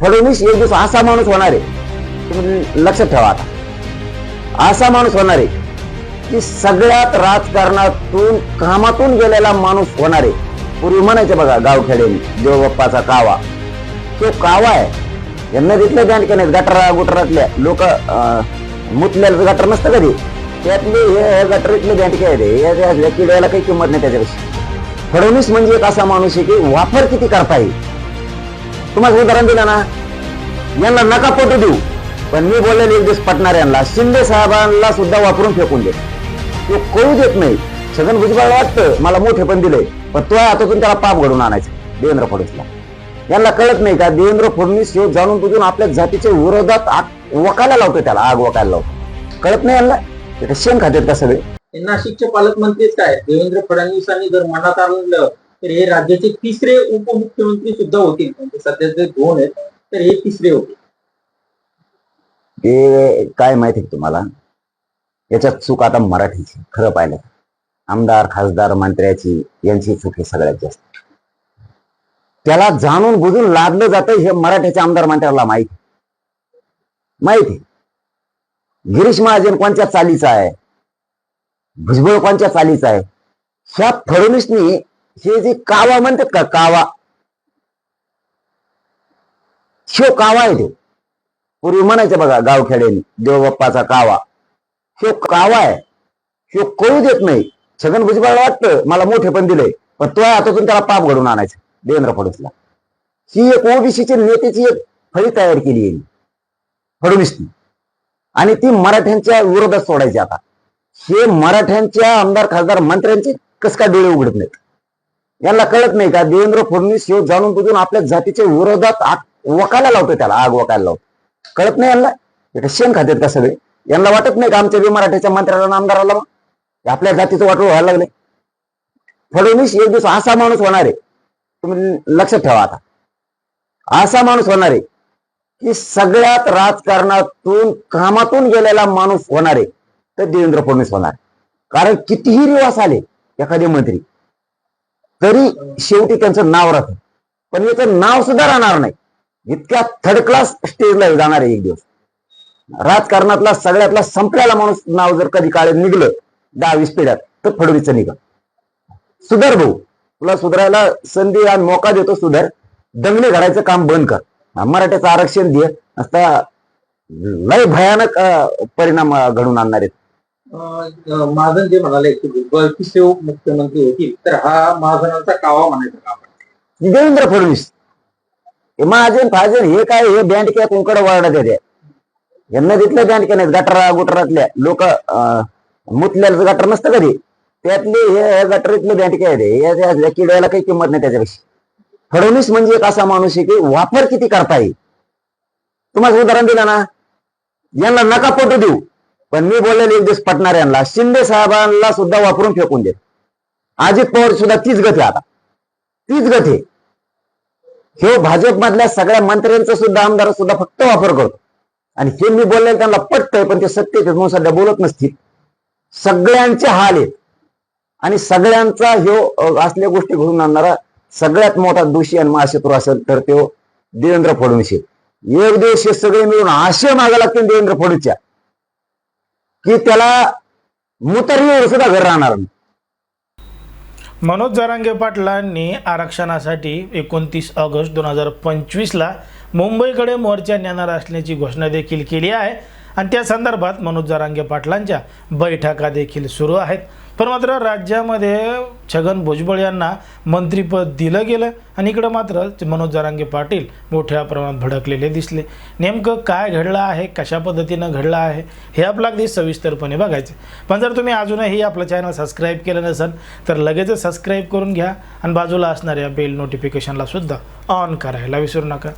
फडणवीस एक दिवस असा माणूस होणार आहे. लक्षात ठेवा आता. असा माणूस होणार आहे की सगळ्यात राजकारणातून कामातून गेलेला माणूस होणार आहे. पूर्वी म्हणायचे बघा गावखेडे देवबाप्पाचा कावा. तो कावा आहे. यांना तिथले बँड नाही गटरा गुटरातल्या. लोक मुतलेलं गटर नसतं कधी. त्यातले हे गटर गटरीतले बँड आहे या- किड्याला काही किंमत नाही त्याच्यापेक्षा. फडणवीस म्हणजे एक असा माणूस आहे की वापर किती करता येईल? तुम्हाला उदाहरण दिलं ना? यांना नका पटू देऊ. पण मी बोललेले एक दिवस पटणार यांना शिंदे साहेबांना सुद्धा वापरून फेकून दे. तो कळू देत नाही. छगन भुजबळ वाटतं मला मोठे पण दिले. पण तो हातातून त्याला पाप घडून आणायचं. देवेंद्र फडणवीसला. यांना कळत नाही का देवेंद्र फडणवीस हे जाणून बुजून आपल्या जातीच्या विरोधात आग वकायला लावतो त्याला आग वकायला लावतो कळत नाही यांना? शेण खात्यात का सगळे? नाशिकचे पालकमंत्रीच काय? देवेंद्र फडणवीसांनी जर मनात आणलं तर हे राज्याचे तिसरे उपमुख्यमंत्री सुद्धा होतील. म्हणजे सध्याचे दोन आहेत तर हे तिसरे होते ते काय माहिती तुम्हाला? याच्यात चूक आता मराठीची खरं पाहिलं आमदार खासदार मंत्र्याची यांची चूक आहे सगळ्यात जास्त. त्याला जाणून बुजून लादलं जातं हे मराठ्याच्या आमदार मंत्र्याला माहिती माहिती गिरीश महाजन कोणत्या चालीचा आहे? भुजबळ कोणत्या चालीचा आहे? ह्या फडणवीसनी हे जे कावा म्हणतात का कावा? शो कावा आहे ते पूर्वी म्हणायचं बघा गावखेड्याने देवबाप्पाचा कावा. शो कावा आहे. शो कळू देत नाही. छगन भुजबळ वाटतं मला मोठे पण दिले पण तो हातातून त्याला पाप घडून आणायचं देवेंद्र फडणवीसला. ही एक ओबीसीची नेत्याची एक फळी तयार केली आहे फडणवीसनी. आणि ती मराठ्यांच्या विरोधात सोडायची आता. हे मराठ्यांच्या आमदार खासदार मंत्र्यांचे कस काय डोळे उघडत नाहीत? यांना कळत नाही का? देवेंद्र फडणवीस हे जाणून बुजून आपल्या जातीच्या विरोधात आग वकायला लावतो त्याला आग वकायला लावतो कळत नाही यांना? शेण खात्यात का सगळे? यांना वाटत नाही का आमच्या बी मराठ्याच्या मंत्र्याला आमदाराला? आपल्या जातीचं वाटोळ व्हायला लागले फडणवीस एक दिवस असा माणूस होणार आहे. तुम्ही लक्षात ठेवा आता. असा माणूस होणार आहे की सगळ्यात राजकारणातून कामातून गेलेला माणूस होणार आहे तर देवेंद्र फडणवीस होणार. कारण कितीही रिवास आले एखादे मंत्री तरी शेवटी त्यांचं नाव राहतं. पण याचं नाव सुद्धा राहणार नाही. इतक्या थर्ड क्लास स्टेजला जाणार आहे एक दिवस. राजकारणातला सगळ्यातला संपल्याला माणूस नाव जर कधी काळे निघलं दहावीस पिढ्यात तर फडणवीसचं निघा सुधार भाऊ तुला सुधारायला संधी आणि मोका देतो सुधार. दंगले घडायचं काम बंद कर. मराठ्याचं आरक्षण दे. असता लय भयानक परिणाम घडून आणणार आहेत. महाजन जे म्हणाले की भुजबळ तिसरे होतील तर हा महाजनांचा कावा म्हणायचा का आपण देवेंद्र फडणवीस. हे महाजन फाजन हे काय हे बँड किंवा कुंकड वाढत येते यांना तिथल्या बँड नाही गटरा गुटरातल्या. लोक मुतल्याच गटर नसतं कधी. त्यातले हे गटर गटरीतले बँड काय रे या- किड्याला काही किंमत नाही त्याच्यापेक्षा. फडणवीस म्हणजे एक असा माणूस आहे की वापर किती करता येईल. तुम्हाला उदाहरण दिलं ना? यांना नका पटू देऊ. पण मी बोललेले एक दिवस पटणाऱ्यांना शिंदे साहेबांना सुद्धा वापरून फेकून देत अजित पवार सुद्धा तीच गती आता. तीच गती हे भाजप मधल्या सगळ्या मंत्र्यांचा सुद्धा आमदार सुद्धा फक्त वापर करतो. आणि हे मी बोललेलं त्यांना पटतंय पण ते सत्य म्हणून सध्या बोलत नसतील. सगळ्यांचे हाल आहेत. आणि सगळ्यांचा ह्यो असल्या गोष्टी घडून आणणारा सगळ्यात मोठा दोषी आणि महाशत्रू असेल तर तो देवेंद्र फडणवीस एक दिवस हे सगळे मिळून आशय मागा लागतील देवेंद्र फडणवीसच्या. की त्याला मुतरीवर सुद्धा घर राहणार नाही. मनोज जरांगे पाटलांनी आरक्षणासाठी एकोणतीस ऑगस्ट दोन हजार पंचवीसला मुंबईकडे मोर्चा नेणार असल्याची घोषणा देखील केली आहे. आणि त्या संदर्भात मनोज जरांगे पाटलांच्या बैठका देखील सुरू आहेत. पण मात्र राज्यामध्ये छगन भुजबळ यांना मंत्रिपद दिलं गेलं आणि इकडं मात्र मनोज जरांगे पाटील मोठ्या प्रमाणात भडकलेले दिसले. नेमकं काय घडलं आहे कशा पद्धतीनं घडलं आहे हे आपलं अगदी सविस्तरपणे बघायचं. पण जर तुम्ही अजूनही आपलं चॅनल सबस्क्राईब केलं नसेल तर लगेचच सबस्क्राईब करून घ्या आणि बाजूला असणाऱ्या बेल नोटिफिकेशनला सुद्धा ऑन करायला विसरू नका.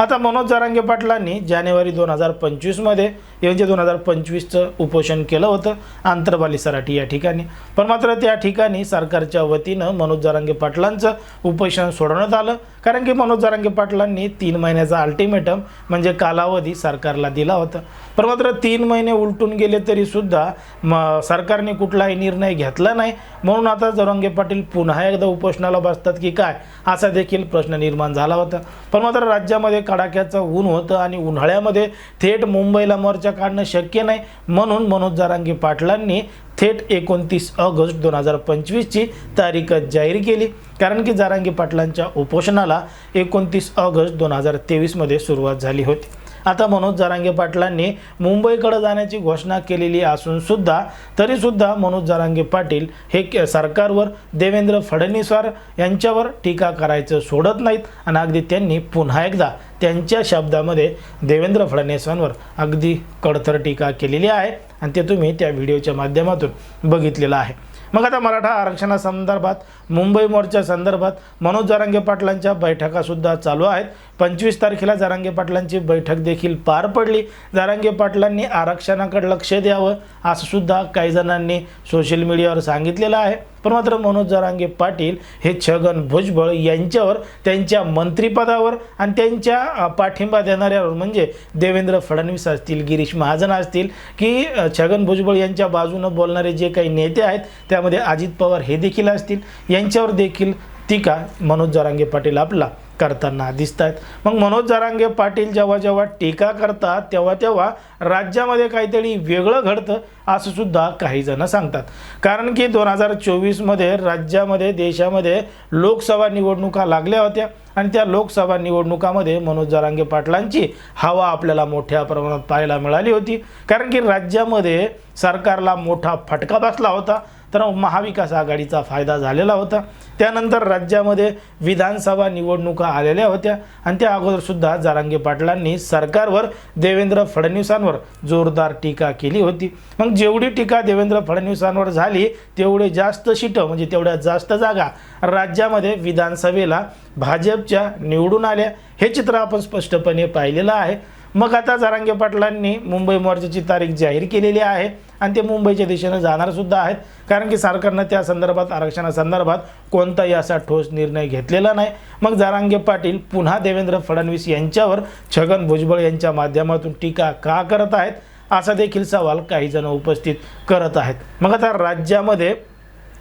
आता मनोज जारांगे पाटलांनी जानेवारी दोन हजार पंचवीसमध्ये यांचे दोन हजार पंचवीसचं उपोषण केलं होतं आंतरबाली सराठी या ठिकाणी. पण मात्र त्या ठिकाणी सरकारच्या वतीनं मनोज जारांगे पाटलांचं उपोषण सोडवण्यात आलं. कारण की मनोज जरांगे पाटलांनी तीन महिन्याचा अल्टिमेटम म्हणजे कालावधी सरकारला दिला होता. पण मात्र तीन महिने उलटून गेले तरीसुद्धा म सरकारने कुठलाही निर्णय घेतला नाही. म्हणून आता जरांगे पाटील पुन्हा एकदा उपोषणाला बसतात की काय? असा देखील प्रश्न निर्माण झाला होता. पण मात्र राज्यामध्ये कडाक्याचं ऊन होतं आणि उन्हाळ्यामध्ये थेट मुंबईला मोर्चा काढणं शक्य नाही. म्हणून मनोज जारांगी पाटलांनी थेट एकोणतीस ऑगस्ट दोन हजार पंचवीसची तारीख जाहीर केली. कारण की जारांगी पाटलांच्या उपोषणाला एकोणतीस ऑगस्ट दोन हजार तेवीसमध्ये सुरुवात झाली होती. आता मनोज जारांगे पाटलांनी मुंबईकडे जाण्याची घोषणा केलेली असून सुद्धा तरीसुद्धा मनोज जारांगे पाटील हे के- सरकारवर देवेंद्र फडणवीसवर यांच्यावर टीका करायचं सोडत नाहीत. आणि अगदी त्यांनी पुन्हा एकदा त्यांच्या शब्दामध्ये देवेंद्र फडणवीसांवर अगदी कडथर टीका केलेली आहे. आणि ते तुम्ही त्या व्हिडिओच्या माध्यमातून बघितलेलं आहे. मग आता मराठा आरक्षणासंदर्भात मुंबई मोर्चा संदर्भात मनोज जरांगे पाटलांच्या बैठकासुद्धा चालू आहेत. पंचवीस तारखेला जरांगे पाटलांची बैठक देखील पार पडली. जारांगे पाटलांनी आरक्षणाकडे लक्ष द्यावं असं सुद्धा काही जणांनी सोशल मीडियावर सांगितलेलं आहे. पण मात्र मनोज जरांगे पाटील हे छगन भुजबळ यांच्यावर त्यांच्या मंत्रिपदावर आणि त्यांच्या पाठिंबा देणाऱ्यावर म्हणजे देवेंद्र फडणवीस असतील गिरीश महाजन असतील की छगन भुजबळ यांच्या बाजूनं बोलणारे जे काही नेते आहेत त्यामध्ये अजित पवार हे देखील असतील. यांच्यावर देखील टीका मनोज जरांगे पाटील आपला करताना दिसत आहेत मग मनोज जरांगे पाटील जेव्हा जेव्हा टीका करतात तेव्हा तेव्हा राज्यामध्ये काहीतरी वेगळं घडतं असं सुद्धा काही जण सांगतात. कारण की दोन हजार चोवीसमध्ये राज्यामध्ये देशामध्ये लोकसभा निवडणुका लागल्या होत्या. आणि त्या लोकसभा निवडणुकामध्ये मनोज जरांगे पाटलांची हवा आपल्याला मोठ्या प्रमाणात पाहायला मिळाली होती. कारण की राज्यामध्ये सरकारला मोठा फटका बसला होता. तर महाविकास आघाडीचा फायदा झालेला होता. त्यानंतर राज्यामध्ये विधानसभा निवडणुका आलेल्या होत्या. आणि त्या अगोदरसुद्धा जारांगे पाटलांनी सरकारवर देवेंद्र फडणवीसांवर जोरदार टीका केली होती. मग जेवढी टीका देवेंद्र फडणवीसांवर झाली तेवढे जास्त शिटं म्हणजे तेवढ्या जास्त जागा राज्यामध्ये विधानसभेला भाजपच्या निवडून आल्या. हे चित्र आपण स्पष्टपणे पाहिलेलं आहे. मग आता जारांगे पाटलांनी मुंबई मोर्चाची तारीख जाहीर केलेली आहे आणि ते मुंबईच्या दिशेनं जाणारसुद्धा आहेत. कारण की सरकारनं त्या संदर्भात आरक्षणासंदर्भात कोणताही असा ठोस निर्णय घेतलेला नाही. मग जारांगे पाटील पुन्हा देवेंद्र फडणवीस यांच्यावर छगन भुजबळ यांच्या माध्यमातून टीका का करत आहेत? असा देखील सवाल काही जण उपस्थित करत आहेत. मग आता राज्यामध्ये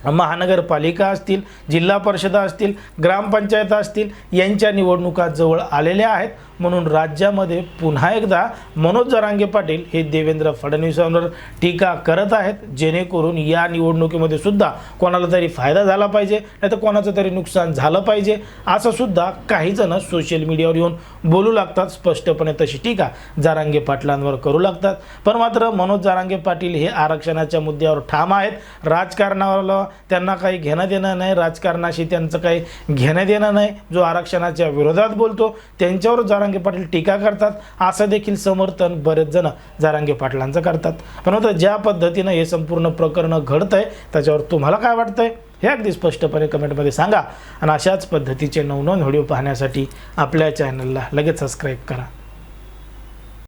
महानगरपालिका असतील जिल्हा परिषदा असतील ग्रामपंचायत असतील यांच्या निवडणुका जवळ आलेल्या आहेत. म्हणून राज्यामध्ये पुन्हा एकदा मनोज जरांगे पाटील हे देवेंद्र फडणवीसांवर टीका करत आहेत. जेणेकरून या निवडणुकीमध्ये सुद्धा कोणाला तरी फायदा झाला पाहिजे नाही तर कोणाचं तरी नुकसान झालं पाहिजे असं सुद्धा काही जण सोशल मीडियावर येऊन बोलू लागतात. स्पष्टपणे तशी टीका जारांगे पाटलांवर करू लागतात. पण मात्र मनोज जारांगे पाटील हे आरक्षणाच्या मुद्द्यावर ठाम आहेत. राजकारणाला त्यांना काही घेणं देणं नाही. राजकारणाशी त्यांचं काही घेणं देणं नाही. जो आरक्षणाच्या विरोधात बोलतो त्यांच्यावर जारांगे पाटील टीका करतात. असं देखील समर्थन बरेच जण जारांगे पाटलांचं करतात. पण आता ज्या पद्धतीनं हे संपूर्ण प्रकरण घडतं आहे त्याच्यावर तुम्हाला काय वाटतंय? हे अगदी स्पष्टपणे कमेंटमध्ये सांगा. आणि अशाच पद्धतीचे नवनवन व्हिडिओ पाहण्यासाठी आपल्या चॅनलला लगेच सबस्क्राईब करा.